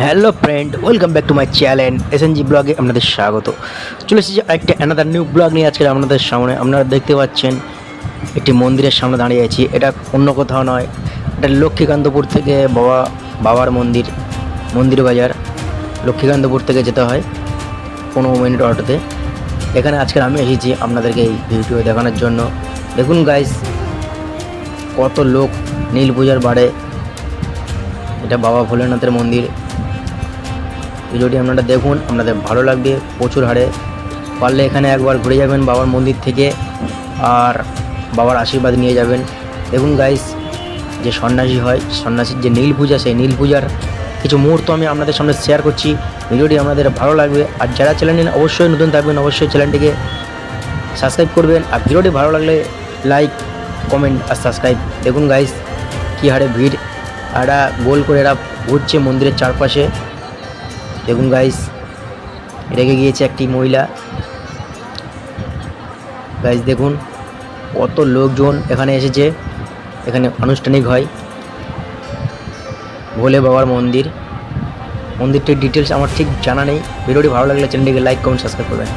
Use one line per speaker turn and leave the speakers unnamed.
Hello friend welcome back to my channel S N G ব্লগে আপনাদের স্বাগত। চলে এসেছি একটা অ্যানাদার নিউ ব্লগ নিয়ে আজকে আপনাদের সামনে। আপনারা দেখতে পাচ্ছেন, একটি মন্দিরের সামনে দাঁড়িয়ে আছি। এটা অন্য কোথাও নয়, এটা লক্ষ্মীকান্তপুর থেকে বাবা, বাবার মন্দির মন্দির বাজার। লক্ষ্মীকান্তপুর থেকে যেতে হয় পনেরো মিনিট অটোতে। এখানে আজকে আমি এসেছি আপনাদেরকে এই ভিডিও দেখানোর জন্য। দেখুন গাইস কত লোক নীল পূজার বাড়ে। এটা বাবা ভোলেনাথের মন্দির। ভিডিওটি আপনারা দেখুন, আপনাদের ভালো লাগবে, প্রচুর হারে। পারলে এখানে একবার ঘুরে যাবেন বাবার মন্দির থেকে, আর বাবার আশীর্বাদ নিয়ে যাবেন। দেখুন গাইস যে সন্ন্যাসী হয়, সন্ন্যাসীর যে নীল পূজা, সেই নীল পূজার কিছু মুহূর্ত আমি আপনাদের সামনে শেয়ার করছি। ভিডিওটি আপনাদের ভালো লাগবে, আর যারা চ্যানেল অবশ্যই নতুন থাকবেন, অবশ্যই চ্যানেলটিকে সাবস্ক্রাইব করবেন। আর ভিডিওটি ভালো লাগলে লাইক কমেন্ট আর সাবস্ক্রাইব দেখুন গাইস কী হারে ভিড়। এরা গোল করে এরা ঘুরছে মন্দিরের চারপাশে। দেখুন গাইস রেগে গিয়েছে একটি মহিলা। গাইস দেখুন কত লোকজন এখানে এসেছে। এখানে আনুষ্ঠানিক হয়। ভোলে বাবার মন্দির। মন্দিরটির ডিটেলস আমার ঠিক জানা নেই। ভিডিওটি ভালো লাগলে চ্যানেলটিকে লাইক কমেন্ট সাবস্ক্রাইব করবেন।